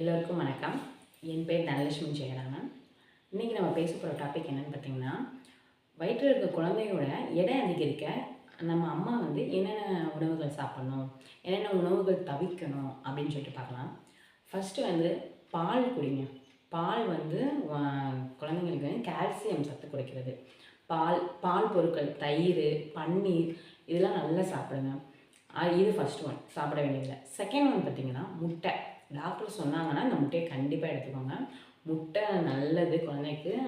எல்லோருக்கும் வணக்கம். என் பேர் தனலட்சுமி ஜெயராமன். இன்றைக்கி நம்ம பேச போகிற டாபிக் என்னென்னு பார்த்தீங்கன்னா வயிற்றில் இருக்க குழந்தையோட எடை அதிகரிக்க நம்ம அம்மா வந்து என்னென்ன உணவுகள் சாப்பிடணும் என்னென்ன உணவுகள் தவிர்க்கணும் அப்படின்னு சொல்லிட்டு பார்க்கலாம். ஃபஸ்ட்டு வந்து பால் குடிங்க. பால் வந்து குழந்தைங்களுக்கு வந்து கால்சியம் சத்து கொடுக்கிறது. பால் பால் பொருட்கள் தயிர் பன்னீர் இதெல்லாம் நல்லா சாப்பிடுங்க. இது ஃபர்ஸ்ட் ஒன் சாப்பிட வேண்டியதில்லை. செகண்ட் ஒன் பார்த்திங்கன்னா முட்டை. டாக்டர் சொன்னாங்கன்னா இந்த முட்டையை கண்டிப்பாக எடுத்துக்கோங்க. முட்டை நல்லது குழந்தைக்கு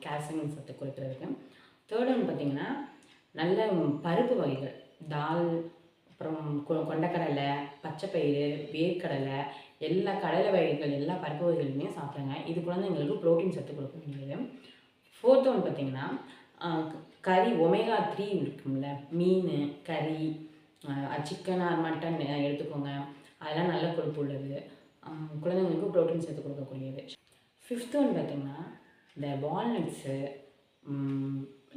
கால்சியம் சத்து கொடுக்குறதுக்கு தேர்ட் ஒன் பார்த்திங்கன்னா நல்ல பருப்பு வகைகள். தால் அப்புறம் கொ- கொண்டக்கடலை பச்சைப்பயிறு வேர்க்கடலை எல்லா கடலை வகைகள் எல்லா பருப்பு வகைகளுமே சாப்பிடுங்க. இது குழந்தைங்களுக்கு புரோட்டீன் சத்து கொடுக்க முடியுது ஃபோர்த் ஒன் பார்த்திங்கன்னா கறி ஒமேகா த்ரீ இருக்கும்ல. மீன் கறி சிக்கன் ஆர் மட்டன் எடுத்துக்கோங்க. அதெல்லாம் நல்ல கொழுப்பு உள்ளது. குழந்தைங்களுக்கு ப்ரோட்டீன் சேர்த்து கொடுக்கக்கூடியது. ஃபிஃப்த் ஒன் பார்த்தீங்கன்னா இந்த வால்நட்ஸு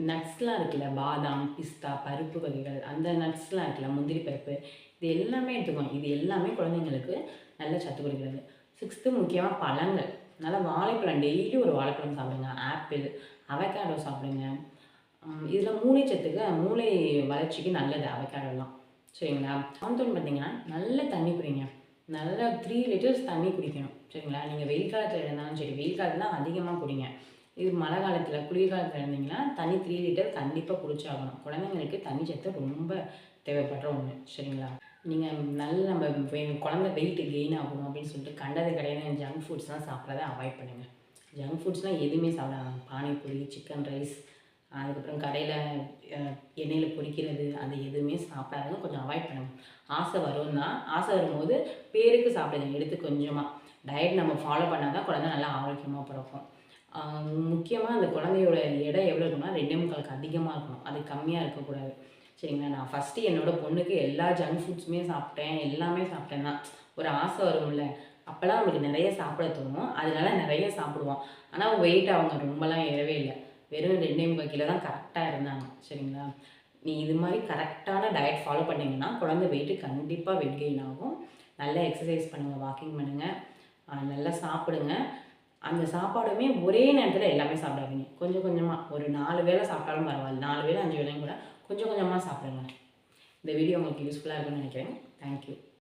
நட்ஸ்லாம் இருக்குல்ல பாதாம் பிஸ்தா பருப்பு வகைகள் அந்த நட்ஸ்லாம் இருக்குல்ல முந்திரி பருப்பு இது எல்லாமே எடுத்துக்கோங்க. இது எல்லாமே குழந்தைங்களுக்கு நல்ல சத்து கொடுக்கிறது. சிக்ஸ்த்து முக்கியமாக பழங்கள். நல்லா வாழைப்பழம் டெய்லி ஒரு வாழைப்பழம் சாப்பிடுங்க. ஆப்பிள் அவக்காடோ சாப்பிடுங்க. இதில் மூளை சத்துக்கு மூளை வளர்ச்சிக்கு நல்லது அவக்காடோலாம் சரிங்களா? மான்தூன் பார்த்தீங்கன்னா நல்ல தண்ணி குடிங்க. நல்லா த்ரீ லிட்டர்ஸ் தண்ணி குடிக்கணும். சரிங்களா? நீங்கள் வெயில் காலத்தில் இருந்தாலும் சரி வெயில் காலத்தில் அதிகமாக குடிங்க. இது மழை காலத்தில் குளிர்காலத்தில் இருந்தீங்கன்னா தண்ணி த்ரீ லிட்டர் கண்டிப்பாக குடிச்சாகணும். குழந்தைங்களுக்கு தண்ணி சத்து ரொம்ப தேவைப்படுற ஒன்று சரிங்களா? நீங்கள் நல்ல நம்ம வெ- குழந்தை வெயிட் கெயின் ஆகணும் அப்படின்னு சொல்லிட்டு கண்டது கிடையாது. ஜங்க் ஃபுட்ஸ்லாம் சாப்பிட்றத அவாய்ட் பண்ணுங்கள் ஜங்க் ஃபுட்ஸ்லாம் எதுவுமே சாப்பிடாங்க பானிபூரி சிக்கன் ரைஸ் அதுக்கப்புறம் கடையில் எண்ணெயில் பொரிக்கிறது அது எதுவுமே சாப்பிடாதுங்க கொஞ்சம் அவாய்ட் பண்ணுங்க ஆசை வரும் தான் ஆசை வரும்போது பேருக்கு சாப்பிடுங்க எடுத்து கொஞ்சமாக டயட் நம்ம ஃபாலோ பண்ணால் தான் குழந்தை நல்லா ஆரோக்கியமாக பிறக்கும். முக்கியமாக அந்த குழந்தையோட எடை எவ்வளோ இருக்கணும்னா ரெண்டே முக்காலுக்கு அதிகமாக இருக்கணும். அது கம்மியாக இருக்கக்கூடாது. சரிங்களா? நான் ஃபஸ்ட்டு என்னோட பொண்ணுக்கு எல்லா ஜங்க் ஃபுட்ஸுமே சாப்பிட்டேன் எல்லாமே சாப்பிட்டேன் தான் ஒரு ஆசை வரும்ல. அப்போல்லாம் அவங்களுக்கு நிறைய சாப்பிட தோணும். அதனால நிறைய சாப்பிடுவோம் ஆனால் வெயிட் அவங்க ரொம்பலாம் ஏறவே இல்லை. வெறும் ரெண்டே முக்கால் கிலோ தான் கரெக்டாக இருந்தாங்க சரிங்களா? நீ இது மாதிரி கரெக்டான டயட் ஃபாலோ பண்ணிங்கன்னா குழந்தை வெயிட்டு கண்டிப்பாக வெயிட் கெயின் ஆகும். நல்லா எக்ஸசைஸ் பண்ணுங்கள் வாக்கிங் பண்ணுங்கள் நல்லா சாப்பிடுங்க. அந்த சாப்பாடுமே ஒரே நேரத்தில் எல்லாமே சாப்பிடாதீங்க. கொஞ்சம் கொஞ்சமாக ஒரு நாலு வேளை சாப்பிட்டாலும் பரவாயில்ல. நாலு வேளை அஞ்சு வேளையும் கூட கொஞ்சம் கொஞ்சமாக சாப்பிடுங்க. இந்த வீடியோ உங்களுக்கு யூஸ்ஃபுல்லாக இருக்கும்னு நினைக்கிறேன். தேங்க்யூ